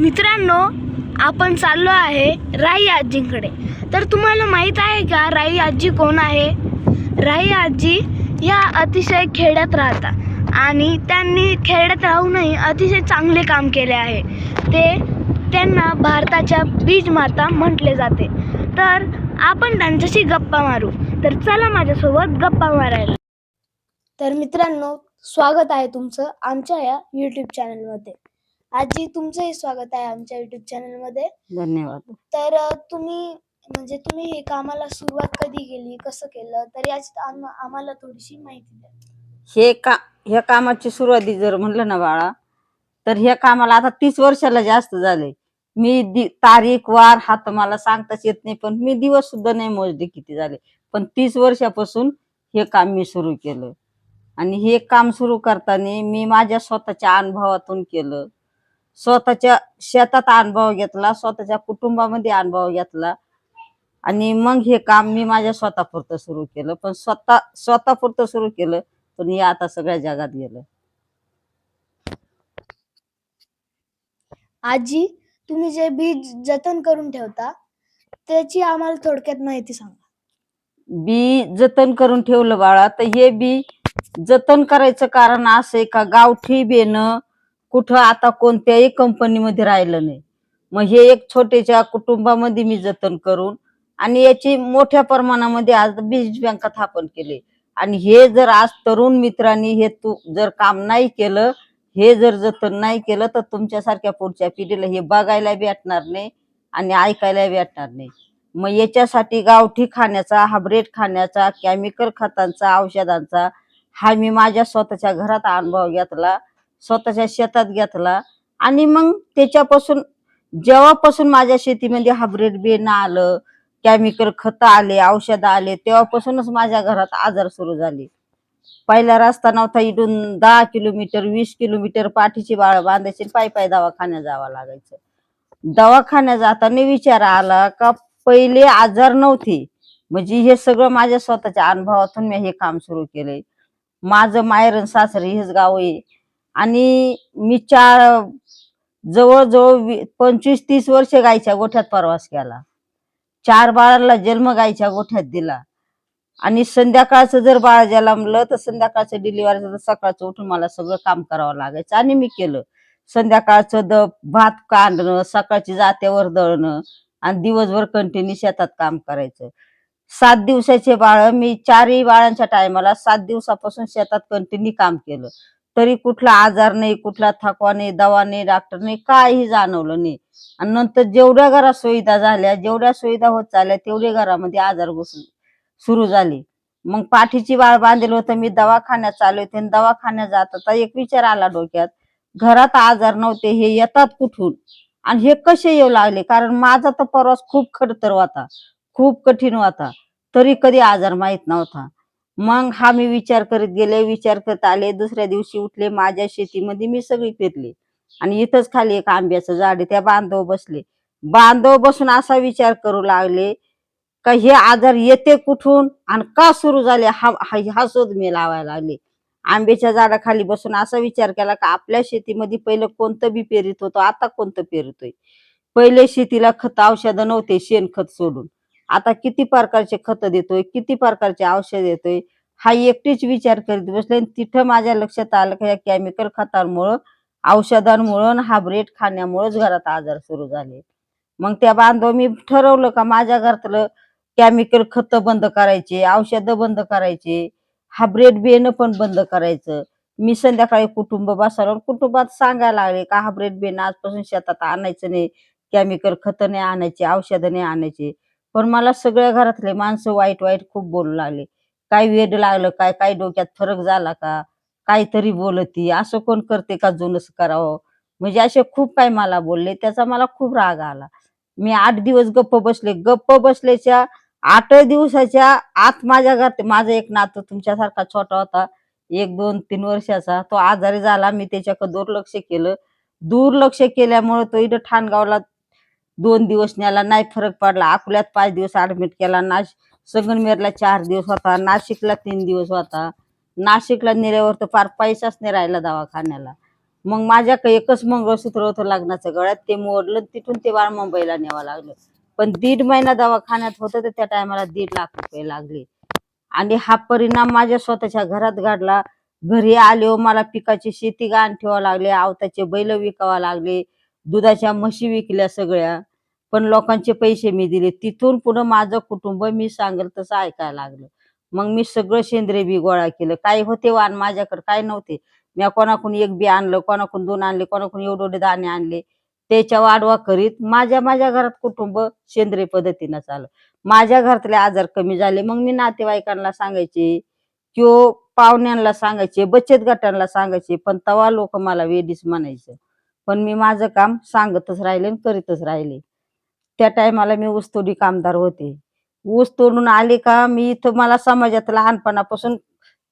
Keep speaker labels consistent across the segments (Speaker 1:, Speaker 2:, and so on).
Speaker 1: मित्रांनो आपण चाललो आहे राई आजींकडे. तर तुम्हाला माहीत आहे का राई आजी कोण आहे? राई आजी या अतिशय खेड्यात राहतात आणि त्यांनी खेड्यात राहूनही अतिशय चांगले काम केले आहे. ते त्यांना भारताच्या बीज माता म्हटले जाते. तर आपण त्यांच्याशी गप्पा मारू. तर चला माझ्यासोबत गप्पा मारायला. तर मित्रांनो स्वागत आहे तुमचं आमच्या या यूट्यूब चॅनलमध्ये आजी तुमचंही स्वागत आहे आमच्या यूट्यूब चॅनलमध्ये
Speaker 2: धन्यवाद.
Speaker 1: तर अ, तुम्ही म्हणजे तुम्ही हे कामाला सुरुवात कधी केली? कसं केलं? तर याची आम- आम्हाला थोडीशी माहिती द्या.
Speaker 2: हे का ह्या कामाची सुरुवाती जर म्हणलं ना बाळा तर ह्या कामाला आता तीस वर्षाला जास्त झाले. मी दि- तारीख वार हा तर मला सांगताच येत नाही पण मी दिवस सुद्धा नाही मोजले किती झाले. पण तीस वर्षापासून हे काम मी सुरू केलं. आणि हे काम सुरू करताना मी माझ्या स्वतःच्या अनुभवातून केलं. स्वतःच्या शेतात अनुभव घेतला स्वतःच्या कुटुंबामध्ये अनुभव घेतला. आणि मग हे काम मी माझ्या स्वतःपुरतं सुरू केलं. पण स्वतः स्वतःपुरतं सुरू केलं पण हे आता सगळ्या जगात गेलं.
Speaker 1: आजी तुम्ही जे बीज जतन करून ठेवता त्याची आम्हाला थोडक्यात माहिती सांगा.
Speaker 2: बी जतन करून ठेवलं बाळा. तर हे बी जतन करायचं कारण असं का? गावठी बेनं कुठं आता कोणत्याही कंपनीमध्ये राहिलं नाही. मग हे एक छोट्याच्या कुटुंबामध्ये मी जतन करून आणि याची मोठ्या प्रमाणामध्ये आज बीज बँका स्थापन केले. आणि हे जर आज तरुण मित्रांनी हे तू जर काम नाही केलं हे जर जतन नाही केलं तर तुमच्यासारख्या पुढच्या पिढीला हे बघायला भेटणार नाही आणि ऐकायला भेटणार नाही. मग याच्यासाठी गावठी खाण्याचा हाब्रेड खाण्याचा केमिकल खतांचा औषधांचा हा मी माझ्या स्वतःच्या घरात अनुभव घेतला. स्वतःच्या शेतात घेतला. आणि मग त्याच्यापासून जेव्हापासून माझ्या शेतीमध्ये हायब्रिड बियाणं आलं केमिकल खत आले औषधं आले तेव्हापासूनच माझ्या घरात आजार सुरू झाले. पहिला रस्ता नव्हता इथून दहा किलोमीटर वीस किलोमीटर पाठीची बाळ बांधायची पायी पायी दवाखान्यात जावं लागायचं. दवाखान्यात जाताना विचार आला का पहिले आजार नव्हते. म्हणजे हे सगळं माझ्या स्वतःच्या अनुभवातून मी हे काम सुरू केलंय. माझं मायरन सासरी हेच गाव आहे. आणि मी चार जवळजवळ वी- पंचवीस तीस वर्ष गायच्या गोठ्यात प्रवास केला. चार बाळाला जन्म गायच्या गोठ्यात दिला. आणि संध्याकाळचं जर बाळ जन्मलं तर संध्याकाळचं डिलिव्हरीचं सकाळचं उठून मला सगळं काम करावं लागायचं. आणि मी केलं. संध्याकाळचं द भात काढणं सकाळची जात्यावर दळणं आणि दिवसभर कंटिन्यू शेतात काम करायचं. सात दिवसाचे बाळ मी चारही बाळांच्या टायमाला सात दिवसापासून शेतात कंटिन्यू काम केलं. तरी कुठला आजार नाही कुठला थकवा नाही दवा नाही डॉक्टर नाही काही जाणवलं नाही. आणि नंतर जेवढ्या घरात सुविधा झाल्या जेवढ्या सुविधा होत चालल्या तेवढ्या घरामध्ये आजार घुसून सुरू झाले. मग पाठीची बाळ बांधेल होतं मी दवाखान्यात चालू होते आणि दवाखान्यात जात होता एक विचार आला डोक्यात घरात आजार नव्हते हे येतात कुठून? आणि हे कसे येऊ लागले? कारण माझा तर प्रवास खूप खडतर होता खूप कठीण होता. तरी कधी आजार माहीत नव्हता. मग हा मी विचार करत गेले विचार करत आले. दुसऱ्या दिवशी उठले माझ्या शेतीमध्ये मी सगळी फिरली. आणि इथंच खाली एक आंब्याचं झाड आहे त्या बांधव बसले. बांधव बसून असा विचार करू लागले का हे आजार येते कुठून आणि का सुरू झाले? हा हा शोध मी लावायला लागले. आंब्याच्या झाडाखाली बसून असा विचार केला का आपल्या शेतीमध्ये पहिलं कोणतं बी पेरित होतो आता कोणतं पेरतोय? पहिले शेतीला खत औषधं नव्हते शेणखत सोडून. आता किती प्रकारचे खत देतोय किती प्रकारचे औषध देतोय हा एकटीच विचार करीत बसले आणि तिथं माझ्या लक्षात आलं की या केमिकल खतांमुळं औषधांमुळं हायब्रिड खाण्यामुळेच घरात आजार सुरू झाले. मग त्या बांधव मी ठरवलं का माझ्या घरातलं केमिकल खत बंद करायचे औषधं बंद करायचे हायब्रिड बियाणं पण बंद करायचं. मी संध्याकाळी कुटुंब बसवलं कुटुंबात सांगायला लागले का हायब्रेड बेन आजपासून शेतात आणायचं नाही केमिकल खत नाही आणायचे औषधं नाही आणायचे. पण मला सगळ्या घरातले माणसं वाईट वाईट खूप बोलू लागले. काय वेड लागलं काय काय डोक्यात फरक झाला का? काहीतरी बोलती असं कोण करते का जुनच करावं? म्हणजे असे खूप काही मला बोलले त्याचा मला खूप राग आला. मी आठ दिवस गप्प बसले गप्प बसल्याच्या आठ दिवसाच्या आत माझ्या घरात माझा एक नातू तुमच्यासारखा छोटा होता एक दोन तीन वर्षाचा तो आजारी झाला मी त्याच्याकडे दुर्लक्ष केलं. दुर्लक्ष केल्यामुळे तो इथं ठाणगावला दोन दिवस न्याला नाही फरक पडला. अकोल्यात पाच दिवस ऍडमिट केला नाश संगनमेरला चार दिवस होता नाशिकला तीन दिवस होता. नाशिकला नेल्यावर तर फार पैसाच नाही राहिला दवाखान्याला. मग माझ्याकडे एकच मंगळसूत्र होतं लग्नाचं गळ्यात ते मोडलं तिथून ते बाळ मुंबईला न्यावं लागलं. पण दीड महिना दवाखान्यात होतं तर त्या टायमाला दीड लाख रुपये लागले. आणि हा परिणाम माझ्या स्वतःच्या घरात घडला. घरी आले हो मला पिकाची शेती गाण ठेवावं लागले आवताचे बैल विकावा लागले. दुधाच्या म्हशी विकल्या सगळ्या पण लोकांचे पैसे मी दिले. तिथून पुढं माझं कुटुंब मी सांगेल तसं ऐकायला लागलं. मग मी सगळं सेंद्रिय बी गोळा केलं. काय होते वाण माझ्याकडे काय नव्हते. मी कोणाकडून एक बी आणलं कोणाकडून दोन आणले कोणाकडून एवढे एवढे दाणे आणले. त्याच्या वाढवा करीत माझ्या माझ्या घरात कुटुंब सेंद्रिय पद्धतीनं चाललं. माझ्या घरातले आजार कमी झाले. मग मी नातेवाईकांना सांगायचे किंवा पाहुण्यांना सांगायचे बचत गटांना सांगायचे पण तवा लोक मला वेडीच म्हणायचं. पण मी माझं काम सांगतच राहिले आणि करीतच राहिले. त्या टायमाला मी ऊसतोडी कामदार होते. ऊस तोडून आले का मी इथं मला समाजात लहानपणापासून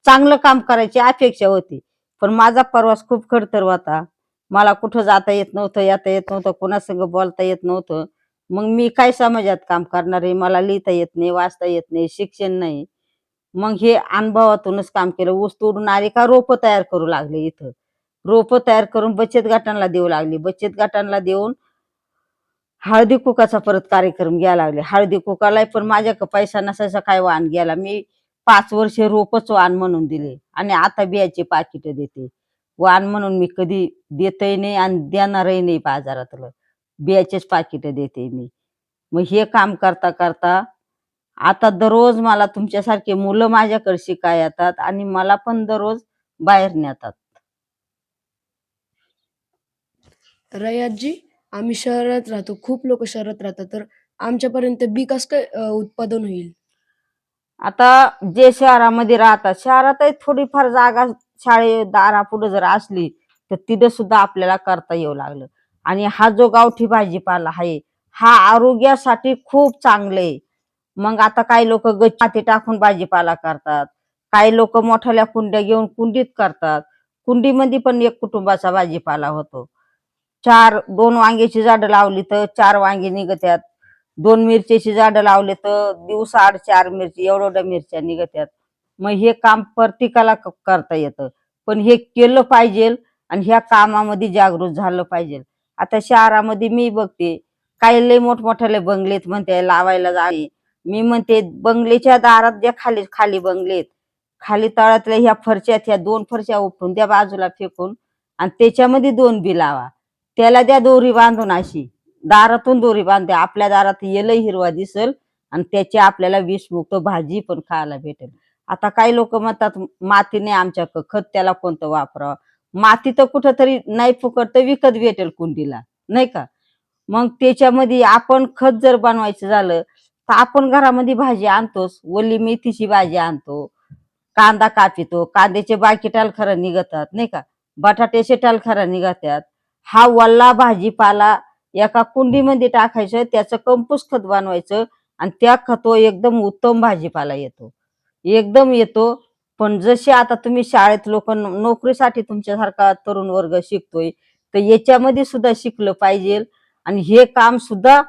Speaker 2: चांगलं काम करायची अपेक्षा होती. पण माझा प्रवास खूप खडतर होता. मला कुठं जाता येत नव्हतं येता येत नव्हतं कोणासंग बोलता येत नव्हतं. मग मी काय समाजात काम करणार आहे? मला लिहिता येत नाही वाचता येत नाही शिक्षण नाही. मग हे अनुभवातूनच काम केलं. ऊस तोडून आले का रोपं तयार करू लागले इथं. रोपं तयार करून बचत गटांना देऊ लागली. बचत गटांना देऊन हळदी कुकाचा परत कार्यक्रम घ्यायला लागले. हळदी कुकाला पण माझ्याकडे पैसा नसायचा काय वाण गेला. मी पाच वर्ष रोपच वाण म्हणून दिले आणि आता बियाचे पाकिट देते. वाण म्हणून मी कधी देतही नाही आणि देणारही नाही बाजारातलं. बियाचेच पाकिट देते मी. मग हे काम करता करता आता दररोज मला तुमच्यासारखे मुलं माझ्याकडे शिकाय येतात आणि मला पण दररोज बाहेर नेतात.
Speaker 3: रयाजी आम्ही शहरात राहतो. खूप लोक शहरात राहतात. तर आमच्यापर्यंत बी कसं काय उत्पादन होईल?
Speaker 2: आता जे शहरामध्ये राहतात शहरातही थोडीफार जागा शाळे दारापुढे जर असली तर तिथे सुद्धा आपल्याला करता येऊ लागलं. आणि हा जो गावठी भाजीपाला आहे हा आरोग्यासाठी खूप चांगले मग आता काही लोक गच्ची टाकून भाजीपाला करतात. काही लोक मोठ्याल्या कुंड्या घेऊन कुंडीत करतात. कुंडीमध्ये पण एक कुटुंबाचा भाजीपाला होतो. चार दोन वांग्याची झाडं लावली तर चार वांगे निघत्यात. दोन मिरच्याची झाडं लावले तर दिवस आड चार मिरची एवढ्या मिरच्या निघत्यात. मग हे काम प्रत्येकाला करता येतं. पण हे केलं पाहिजे आणि ह्या कामामध्ये जागृत झालं पाहिजे. आता शहरामध्ये मी बघते काही लय मोठमोठ्याले बंगलेत म्हणते लावायला जाणे मी म्हणते बंगलेच्या दारात ज्या खाली खाली बंगलेत. खाली तळातल्या ह्या फरच्यात ह्या दोन फरच्या उपटून त्या बाजूला फेकून आणि त्याच्यामध्ये दोन बी लावा. त्याला द्या दोरी बांधून अशी. दारातून दोरी बांधते. आपल्या दारात येलं हिरवा दिसल आणि त्याची आपल्याला विषमुक्त भाजी पण खायला भेटेल. आता काही लोक म्हणतात माती नाही आमच्याकडं खत त्याला कोणतं वापरावं? माती तर कुठं तरी नाही फुकट तर विकत भेटेल कुंडीला. नाही का? मग त्याच्यामध्ये आपण खत जर बनवायचं झालं तर आपण घरामध्ये भाजी आणतोच. ओली मेथीची भाजी आणतो. कांदा कापितो. कांद्याचे बाकीटाल खरं निघतात. नाही का? बटाट्याचे टाल खरं निघतात. हा वल्ला भाजीपाला एका कुंडीमध्ये टाकायचं त्याचं कंपोस्ट खत बनवायचं आणि त्या खतो एकदम उत्तम भाजीपाला येतो. एकदम येतो पण जसे आता तुम्ही शाळेत लोक नोकरीसाठी तुमच्यासारखा तरुण वर्ग शिकतोय तर याच्यामध्ये सुद्धा शिकलं पाहिजे आणि हे काम सुद्धा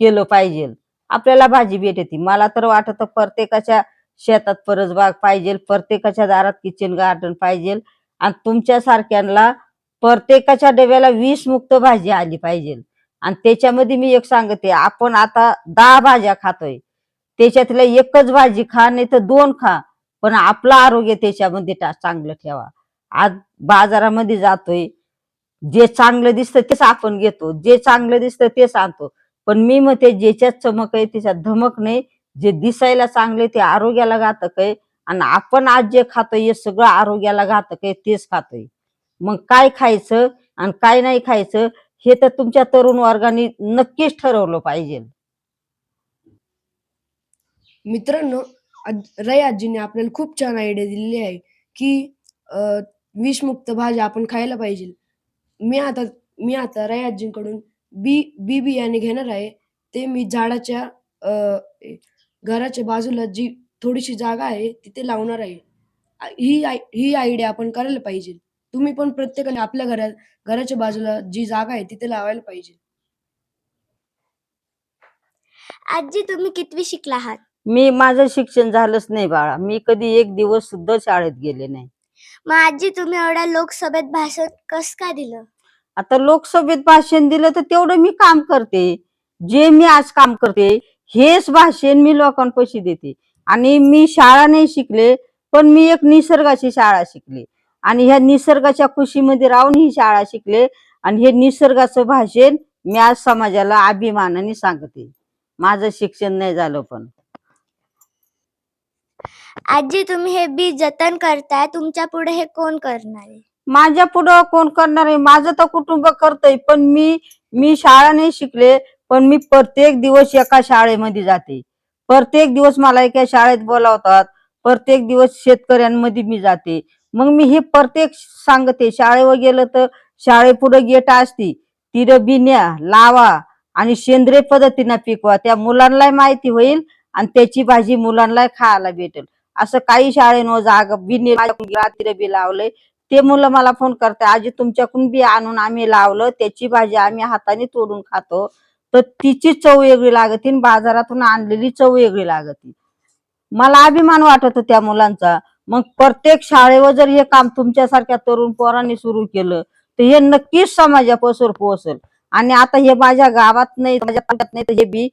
Speaker 2: केलं पाहिजे. आपल्याला भाजी भेटते मला तर वाटत प्रत्येकाच्या शेतात परसबाग पाहिजे प्रत्येकाच्या दारात किचन गार्डन पाहिजे आणि तुमच्यासारख्यांना प्रत्येकाच्या डब्याला वीस मुक्त भाजी आली पाहिजे. आणि त्याच्यामध्ये मी एक सांगते आपण आता दहा भाज्या खातोय. त्याच्यातल्या एकच भाजी खा नाही तर दोन खा पण आपलं आरोग्य त्याच्यामध्ये चांगलं ठेवा. आज बाजारामध्ये जातोय जे चांगलं दिसतं तेच आपण घेतो जे चांगलं दिसतं तेच आणतो. पण मी म्हणते ज्याच्यात चमक आहे त्याच्यात धमक नाही जे दिसायला चांगले ते आरोग्याला घातक आहे. आणि आपण आज जे खातोय हे सगळं आरोग्याला घातक आहे तेच खातोय. मग काय खायचं आणि काय नाही खायचं हे तर तुमच्या तरुण वर्गाने नक्कीच ठरवलं पाहिजे.
Speaker 3: मित्रांनो रय आजीने आपल्याला खूप छान आयडिया दिलेली आहे की विषमुक्त भाज्या आपण खायला पाहिजे. मी आता मी आता रय आजींकडून बी बी बियाणे घेणार आहे. ते मी झाडाच्या अ, घराच्या बाजूला जी थोडीशी जागा आहे तिथे लावणार आहे. आ- ही आय- ही आयडिया आपण करायला पाहिजे. तुम्ही पण प्रत्येकाने आपल्या घरात घराच्या बाजूला जी जागा आहे तिथे लावायला पाहिजे.
Speaker 4: आजी तुम्ही कितवी शिकला आहात?
Speaker 2: मी माझं शिक्षण झालंच नाही बाळा. मी कधी एक दिवस सुद्धा शाळेत गेले नाही.
Speaker 4: मग आजी तुम्ही एवढ्या लोकसभेत भाषण कस काय दिलं?
Speaker 2: आता लोकसभेत भाषण दिलं तर तेवढं मी काम करते. जे मी आज काम करते हेच भाषण मी लोकांपाशी देते. आणि मी शाळा नाही शिकले पण मी एक निसर्गाची शाळा शिकले. आणि ह्या निसर्गाच्या खुशीमध्ये राहून ही शाळा शिकले. आणि हे निसर्गाचं भाषण मी आज समाजाला अभिमानाने सांगते. माझं शिक्षण नाही झालं पण.
Speaker 4: आजी तुम्ही हे बी जतन करताय. तुमच्यापुढे हे कोण करणार आहे?
Speaker 2: माझ्या पुढं कोण करणार आहे? माझं तर कुटुंब करतय पण मी मी शाळा नाही शिकले पण मी प्रत्येक दिवस एका शाळेमध्ये जाते. प्रत्येक दिवस मला एका शाळेत बोलावतात. प्रत्येक दिवस शेतकऱ्यांमध्ये मी जाते. मग मी हे प्रत्येक सांगते. शाळेवर गेलं तर शाळेपुढे गेट असती. तिथं बिन्या लावा आणि सेंद्रिय पद्धतीनं पिकवा. त्या मुलांना माहिती होईल आणि त्याची भाजी मुलांना खायला भेटेल. असं काही शाळेनं जाग बिने तिथं बी लावलंय. ते मुलं मला फोन करते आजी तुमच्याकडून बी आणून आम्ही लावलं. त्याची भाजी आम्ही हाताने तोडून खातो. तर तिची चव वेगळी लागते आणि बाजारातून आणलेली चव वेगळी लागते. मला अभिमान वाटत त्या मुलांचा. मग प्रत्येक शाळेवर जर हे काम तुमच्यासारख्या तरुण पोरांनी सुरू केलं तर हे नक्कीच समाजापासून पोहोचल. आणि आता हे माझ्या गावात नाही माझ्या तालुक्यात नाही तर हे बी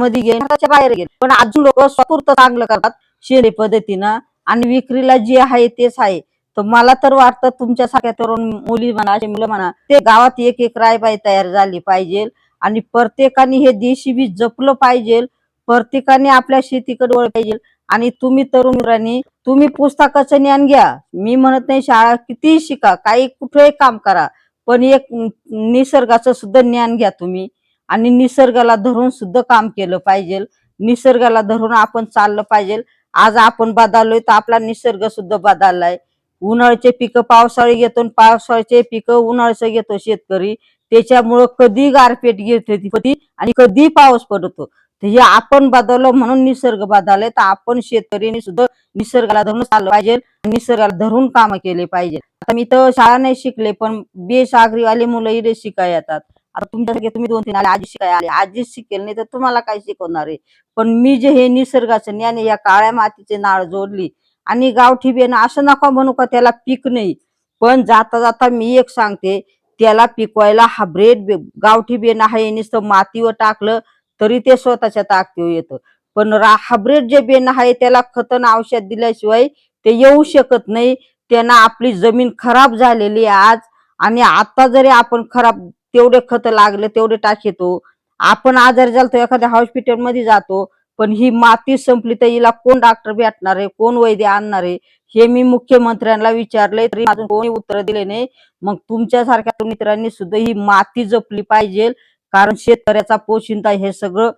Speaker 2: मध्ये गेले बाहेर गेले. पण अजून लोक स्वतंत्र चांगलं करतात शेरी पद्धतीनं. आणि विक्रीला जे आहे तेच आहे. तर मला तर वाटतं तुमच्यासारख्या तरुण मुली म्हणा असे मुलं म्हणा ते गावात एक एक रायबाई तयार झाली पाहिजे. आणि प्रत्येकाने हे देशी बी जपलं पाहिजे. प्रत्येकाने आपल्या शेतीकडे वळ पाहिजे. आणि तुम्ही तरुण मुलांनी तुम्ही पुस्तकाचं ज्ञान घ्या. मी म्हणत नाही शाळा कितीही शिका काही कुठेही काम करा पण एक निसर्गाचं सुद्धा ज्ञान घ्या तुम्ही. आणि निसर्गाला धरून सुद्धा काम केलं पाहिजे. निसर्गाला धरून आपण चाललं पाहिजे. आज आपण बदललोय तर आपला निसर्ग सुद्धा बदललाय. उन्हाळ्याचे पिकं पावसाळी घेतो आणि पावसाळ्याचे पिकं उन्हाळ्याचं घेतो शेतकरी. त्याच्यामुळं कधी गारपेट घेते आणि कधी पाऊस पडतो. तर हे आपण बदललो म्हणून निसर्ग बदलले. तर आपण शेतकऱ्यांनी सुद्धा निसर्गाला धरून चाललं पाहिजे. निसर्गाला धरून काम केले पाहिजे. आता मी तर शाळा नाही शिकले पण बेसागरीवाले मुलं इथे शिकाय येतात. आता तुमच्यासारखे तुम्ही दोन तीन आले आजी शिकाय आले. आजी शिकेल नाही तर तुम्हाला काय शिकवणार आहे? पण मी जे हे निसर्गाचं ज्ञान या काळ्या मातीचे नाळ जोडली. आणि गावठी बेन असं नका म्हणू का त्याला पीक नाही. पण जाता जाता मी एक सांगते त्याला पिकवायला हा ब्रेड गावठी बेन आहे. नुसतं मातीवर टाकलं तरी ते स्वतःच्या ताकदीवर येतं. पण हायब्रिड जे बेन आहे त्याला खतन औषध दिल्याशिवाय ते येऊ शकत नाही. त्यांना आपली जमीन खराब झालेली आहे आज आणि आता जरी आपण खराब तेवढे खत लागले तेवढे टाकतो आपण आजारी झालो तर एखाद्या हॉस्पिटलमध्ये जातो पण ही माती संपली तर हिला कोण डॉक्टर भेटणार आहे? कोण वैद्य आणणार आहे? हे मी मुख्यमंत्र्यांना विचारले तरी अजून कोणी उत्तर दिले नाही. मग तुमच्यासारख्या मित्रांनी सुद्धा ही माती जपली पाहिजे. कारण शेतकऱ्याचा पोशिंदा हे सगळं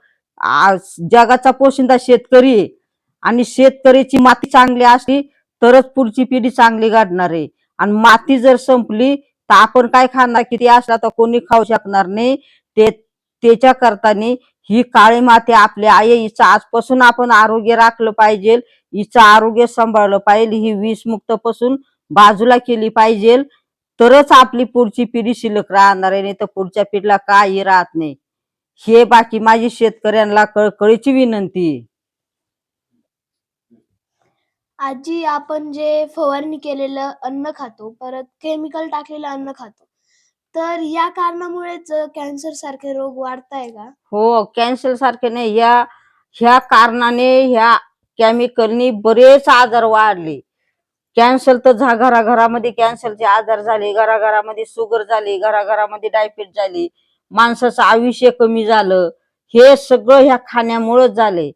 Speaker 2: जगाचा पोशिंदा शेतकरी आहे. आणि शेतकऱ्याची माती चांगली असली तरच पुढची पिढी चांगली घडणार आहे. आणि माती जर संपली तर आपण काय खाणार? किती असला तर कोणी खाऊ शकणार नाही. ते त्याच्या करताना ही काळी माती आपल्या आई हिचं आजपासून आपण आरोग्य राखलं पाहिजे. हिचं आरोग्य सांभाळलं पाहिजे. ही विषमुक्त पासून बाजूला केली पाहिजे. तरच आपली पुढची पिढी शिल्लक राहणार आहे नाही तर पुढच्या पिढीला काही राहत नाही. हे बाकी माझी शेतकऱ्यांना कळकळीची विनंती आहे.
Speaker 1: आजी आपण जे फवारणी केलेलं अन्न खातो परत केमिकल केलेलं अन्न खातो तर या कारणामुळेच कॅन्सर सारखे रोग वाढताय का?
Speaker 2: हो कॅन्सर सारखे नाही. ह्या ह्या कारणाने ह्या केमिकलनी बरेच आजार वाढले. कॅन्सर तर झा घराघरामध्ये कॅन्सरचे आजार झाले घराघरामध्ये शुगर झाली घराघरामध्ये डायबिटीस झाली. माणसाचं आयुष्य कमी झालं. हे सगळं ह्या खाण्यामुळेच झाले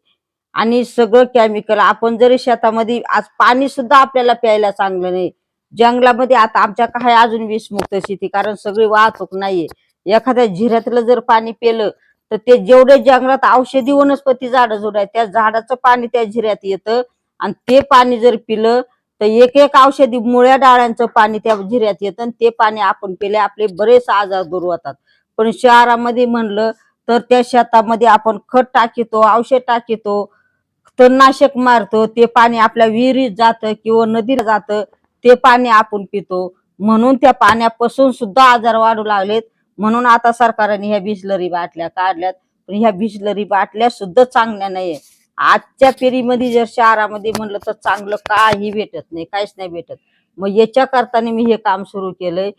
Speaker 2: आणि सगळं केमिकल आपण जरी शेतामध्ये आज पाणी सुद्धा आपल्याला प्यायला चांगलं नाही. जंगलामध्ये आता आमच्या काय अजून विषमुक्त शेती कारण सगळी वाहतूक नाहीये. एखाद्या झिऱ्यातलं जर पाणी पेलं तर ते जेवढे जंगलात औषधी वनस्पती झाडं जुड त्या झाडाचं पाणी त्या झिऱ्यात येतं. आणि ते पाणी जर पिलं तर एक एक औषधी मुळ्या डाळ्यांचं पाणी त्या झिऱ्यात येतं आणि ते पाणी आपण पिले आपले बरेच आजार दूर होतात. पण शहरामध्ये म्हणलं तर त्या शेतामध्ये आपण खत टाकितो औषध टाकितो तणनाशक मारतो ते पाणी आपल्या विहिरीत जातं किंवा नदीला जातं ते पाणी आपण पितो. म्हणून त्या पाण्यापासून सुद्धा आजार वाढू लागलेत. म्हणून आता सरकारने ह्या बिजलरी बाटल्या काढल्यात. पण ह्या बिजलरी बाटल्या सुद्धा चांगल्या नाहीये आजच्या पिढीमध्ये जर शहरामध्ये म्हणलं तर चांगलं काही भेटत नाही काहीच नाही भेटत. मग याच्या करताना मी हे काम सुरू केलंय.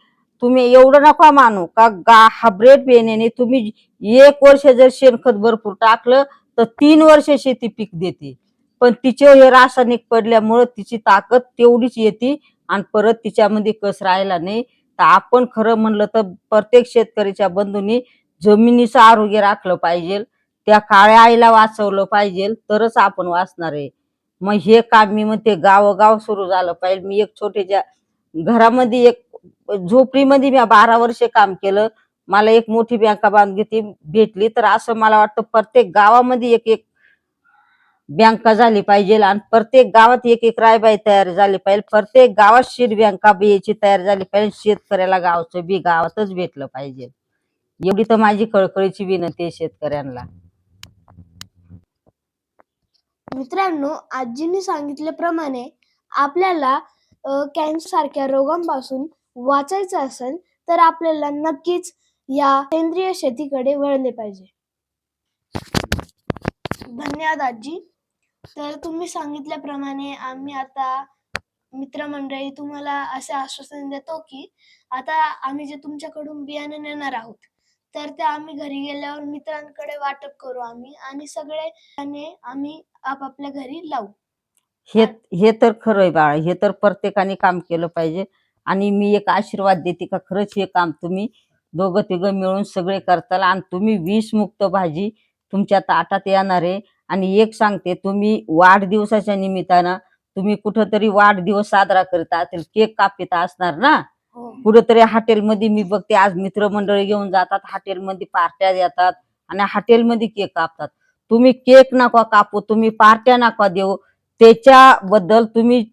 Speaker 2: तुम्ही एवढं नका मानू का गा हायब्रेड बियाण्याने तुम्ही एक वर्ष जर शेणखत भरपूर टाकलं तर तीन वर्ष शेती पीक देते. पण तिचे हे रासायनिक पडल्यामुळं तिची ताकद तेवढीच येते आणि परत तिच्यामध्ये कस राहिला नाही. तर आपण खरं म्हणलं तर प्रत्येक शेतकऱ्याच्या बंधूंनी जमिनीचं आरोग्य राखलं पाहिजे. त्या काळ्या आईला वाचवलं पाहिजे तरच आपण वाचणार आहे. मग हे काम मी म्हणते गावोगाव सुरू झालं पाहिजे. मी एक छोट्याच्या घरामध्ये एक झोपडीमध्ये मी बारा वर्षे काम केलं. मला एक मोठी बँका बांधली भेटली तर असं मला वाटतं प्रत्येक गावामध्ये एक एक बँका झाली पाहिजे आणि प्रत्येक गावात एक एक रायबाई तयार झाली पाहिजे. प्रत्येक गावात शेत बँका बियाची तयार झाली पाहिजे. शेतकऱ्याला गावचं बी गावातच भेटलं पाहिजे. एवढी तर माझी कळकळीची विनंती आहे शेतकऱ्यांना.
Speaker 1: मित्रांनो आजींनी सांगितल्याप्रमाणे आपल्याला कॅन्सर सारख्या रोगांपासून वाचायचं असेल तर आपल्याला नक्कीच या सेंद्रिय शेतीकडे वळले पाहिजे. धन्यवाद आजी. तर तुम्ही सांगितल्याप्रमाणे आम्ही आता मित्रमंडळी तुम्हाला असे आश्वासन देतो की आता आम्ही जे तुमच्याकडून बियाणे नेणार आहोत तर ते आम्ही घरी गेल्यावर मित्रांकडे वाटप करू आम्ही आणि सगळे आम्ही आपापल्या घरी लावू.
Speaker 2: हे हे तर खरं आहे बाळा हे तर प्रत्येकाने काम केलं पाहिजे आणि मी एक आशीर्वाद देते का खरंच हे काम तुम्ही दोघं तिघं मिळून सगळे करताल आणि तुम्ही विष मुक्त भाजी तुमच्या ताटात येणार आहे. आणि एक सांगते तुम्ही वाढदिवसाच्या निमित्तानं तुम्ही कुठंतरी वाढदिवस साजरा करता असेल केक कापिता असणार ना?
Speaker 1: हो.
Speaker 2: कुठंतरी हॉटेलमध्ये मी बघते आज मित्रमंडळी घेऊन जातात हॉटेलमध्ये पार्ट्या देतात आणि हॉटेलमध्ये केक कापतात. तुम्ही केक नका कापू तुम्ही पार्ट्या नका देऊ. त्याच्याबद्दल तुम्ही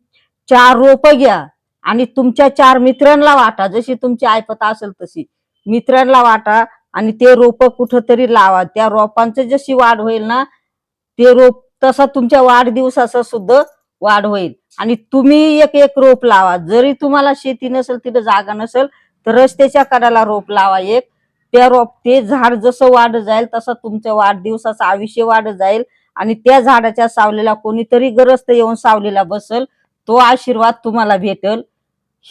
Speaker 2: चार रोप घ्या आणि तुमच्या चार मित्रांना वाटा. जशी तुमची ऐपता असेल तशी. मित्रांना वाटा आणि ते रोप कुठंतरी लावा. त्या रोपांचं जशी वाढ होईल ना ते रोप तसा तुमच्या वाढदिवसाचा सुद्धा वाढ होईल. आणि तुम्ही एक एक रोप लावा. जरी तुम्हाला शेती नसेल तिथं जागा नसेल तर रस्त्याच्या कडाला रोप लावा एक. त्या रोप ते झाड जसं वाढ जाईल तसं तुमच्या वाढदिवसाचं आयुष्य वाढ जाईल. आणि त्या झाडाच्या सावलीला कोणीतरी गरज येऊन सावलीला बसल तो आशीर्वाद तुम्हाला भेटल.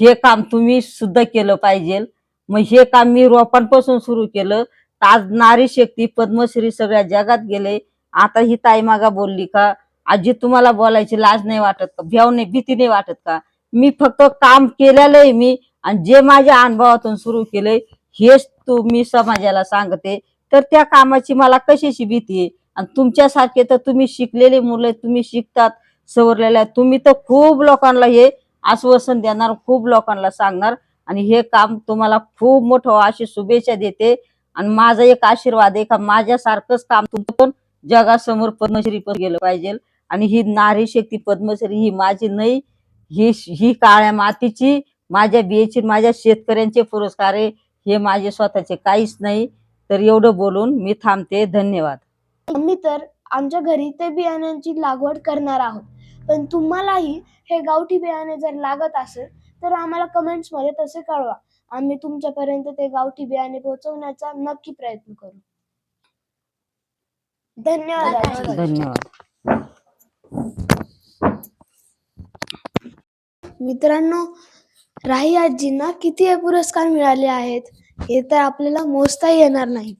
Speaker 2: हे काम तुम्ही सुद्धा केलं पाहिजे. मग हे काम मी रोपांपासून सुरू केलं. तर आज नारी शक्ती पद्मश्री सगळ्या जगात गेले. आता ही ताईमागा बोलली का? आजी तुम्हाला बोलायची लाज नाही वाटत का? भ्याव नाही भीती नाही वाटत का? मी फक्त काम केलेलं आहे मी आणि जे माझ्या अनुभवातून सुरू केलंय हेच तू मी समाजाला सांगते. तर त्या कामाची मला कशाची भीती आहे? आणि तुमच्यासारखे तर तुम्ही शिकलेले मुलं तुम्ही शिकतात सवरलेले तुम्ही तर खूप लोकांना हे आश्वासन देणार खूप लोकांना सांगणार आणि हे काम तुम्हाला खूप मोठं अशी शुभेच्छा देते. आणि माझा एक आशीर्वाद आहे का? माझ्यासारखंच काम तुमचं पण जगासमोर पद्मश्री पण गेलं पाहिजे. आणि ही नारी शक्ती पद्मश्री ही माझी नाही ही ही काळ्या मातीची माझ्या बियेची माझ्या शेतकऱ्यांचे पुरस्कार आहे हे माझे स्वतःचे काहीच नाही. तर एवढं बोलून मी थांबते. धन्यवाद.
Speaker 1: आम्ही तर आमच्या घरी ते बियाण्यांची लागवड करणार आहोत. पण तुम्हालाही हे गावठी बियाणे जर लागत असेल तर आम्हाला कमेंट्समध्ये तसे कळवा. आम्ही तुमच्यापर्यंत ते गावठी बियाणे पोहोचवण्याचा नक्की प्रयत्न करू. धन्यवाद.
Speaker 2: धन्यवाद.
Speaker 1: मित्रांनो राही आजींना किती हे पुरस्कार मिळाले आहेत हे तर आपल्याला मोजता येणार नाहीत.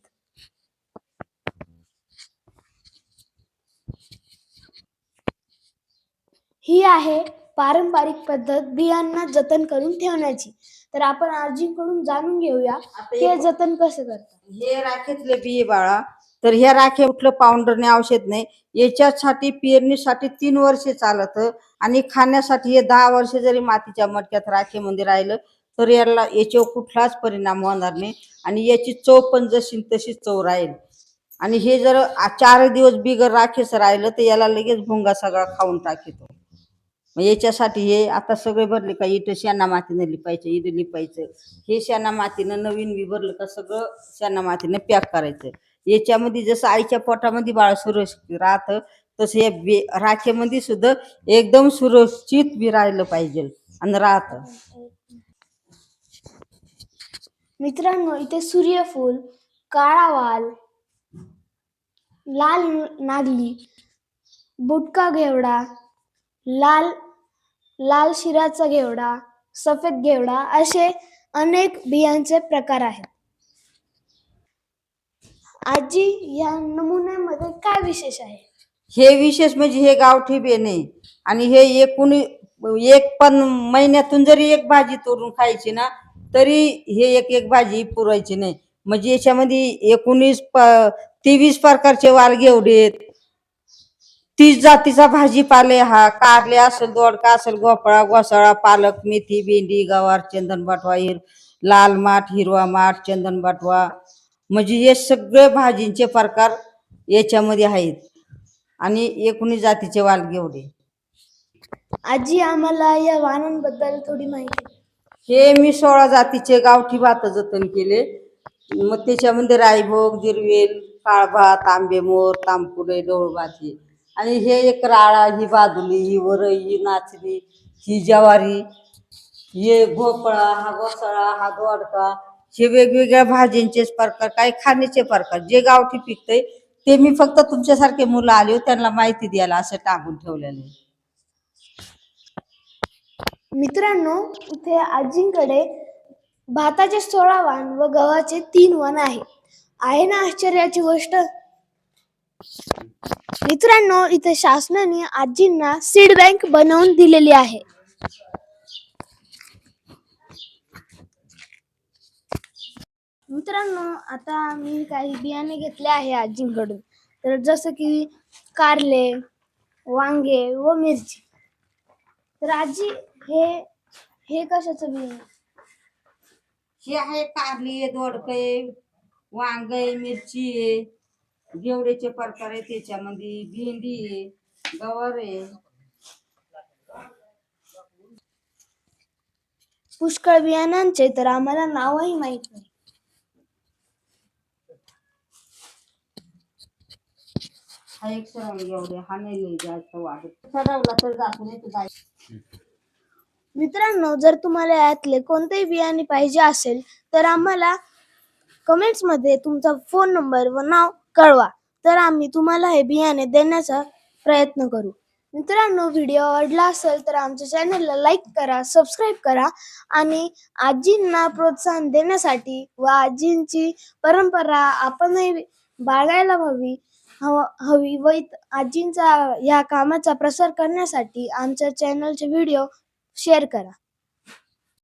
Speaker 1: ही आहे पारंपरिक पद्धत बियांना जतन करून ठेवण्याची. तर आपण आजींकडून जाणून घेऊया हे जतन कसं करतात?
Speaker 2: हे राखेतले बिये बाळा तर ह्या राखे कुठलं पावडरने औषध नाही. याच्यासाठी पेरणीसाठी तीन वर्षे चालत आणि खाण्यासाठी हे दहा वर्ष जरी मातीच्या मटक्यात राखेमध्ये राहिलं तर याला याच्यावर कुठलाच परिणाम होणार नाही. आणि याची चव पण जशी तशी चव राहील. आणि हे जर चार दिवस बिगर राखेच राहिलं तर याला लगेच भुंगा सगळा खाऊन टाकतो. मग याच्यासाठी हे आता सगळे भरले का इथं शेणा मातीनं लिपायचं इथं लिपायचं. हे शेणा मातीनं नवीन बी भरलं का सगळं शेणा मातीनं पॅक करायचं. याच्यामध्ये जसं आईच्या पोटामध्ये बाळ सुरक्षित राहतं तसं या बे राखेमध्ये सुद्धा एकदम सुरक्षित बी राहिलं पाहिजे आणि राहतं.
Speaker 1: मित्रांनो इथे सूर्यफूल काळा वाल लाल नागली बुटका घेवडा लाल लाल शिराचा घेवडा सफेद घेवडा असे अनेक बियांचे प्रकार आहेत. आजी या नमुन्यामध्ये काय विशेष आहे?
Speaker 2: हे विशेष म्हणजे हे गावठी बेने आहे आणि हे एकूण एक पण महिन्यातून जरी एक भाजी तोडून खायची ना तरी हे एक एक भाजी पुरायची नाही. म्हणजे याच्यामध्ये एकोणीस तेवीस प्रकारचे वालगे एवढे तीस जातीचा भाजीपाले हा कारले असेल दोडका असेल गोपळा घोसाळा पालक मेथी भेंडी गवार चंदन बाटवा हिर लाल माठ हिरवा माठ चंदन बाटवा म्हणजे हे सगळे भाजींचे प्रकार याच्यामध्ये आहेत. आणि एकोणीस जातीचे वालगे एवढे.
Speaker 1: आजी आम्हाला या वाहनांबद्दल थोडी माहिती.
Speaker 2: हे मी सोळा जातीचे गावठी भात जतन केले. मग त्याच्यामध्ये रायभोग जिरवेल काळभात आंबेमोर तांबकुडे डोळभाती आणि हे एक राळा ही बादुली ही वरई ही नाचणी ही ज्वारी हे भोपळा हा घोसाळा हा दोडका हे वेगवेगळ्या भाज्यांचे प्रकार काही खाण्याचे प्रकार जे गावठी पिकतंय ते मी फक्त तुमच्यासारखे मुलं आले हो, त्यांना माहिती द्यायला असं टाकून ठेवलेलं आहे.
Speaker 1: मित्रांनो इथे आजींकडे भाताचे सोळा वाण व गव्हाचे तीन वाण आहे. आहे ना आश्चर्याची गोष्ट? मित्रांनो इथे शासनाने आजींना सीड बँक बनवून दिलेली आहे. मित्रांनो आता मी काही बियाणे घेतले आहे आजींकडून. तर जसं की कारले वांगे व मिरची. तर आजी हे हे कशाचं बियाणं?
Speaker 2: हे आहे कारली आहे दोडक आहे वांग आहे मिरची आहे घेवड्याचे प्रकार आहे त्याच्यामध्ये भेंडी आहे गवार आहे.
Speaker 1: पुष्कळ बियाणांचे तर आम्हाला नावही माहीत नाही.
Speaker 2: हा एक सरळ एवढे हा नाही लई जास्त वाढत. तर जातो जाय.
Speaker 1: मित्रांनो जर तुम्हाला यातले कोणतेही बियाणे पाहिजे असेल तर आम्हाला कमेंट्समध्ये तुमचा फोन नंबर व नाव कळवा. तर आम्ही तुम्हाला हे बियाणे देण्याचा प्रयत्न करू. मित्रांनो व्हिडिओ आवडला असेल तर आमच्या चॅनलला लाईक करा सबस्क्राईब करा आणि आजींना प्रोत्साहन देण्यासाठी व आजींची परंपरा आपणही बाळगायला हवी. हव- हवी. व इत- आजींचा या कामाचा प्रसार करण्यासाठी आमच्या चॅनलचे व्हिडिओ शेअर करा.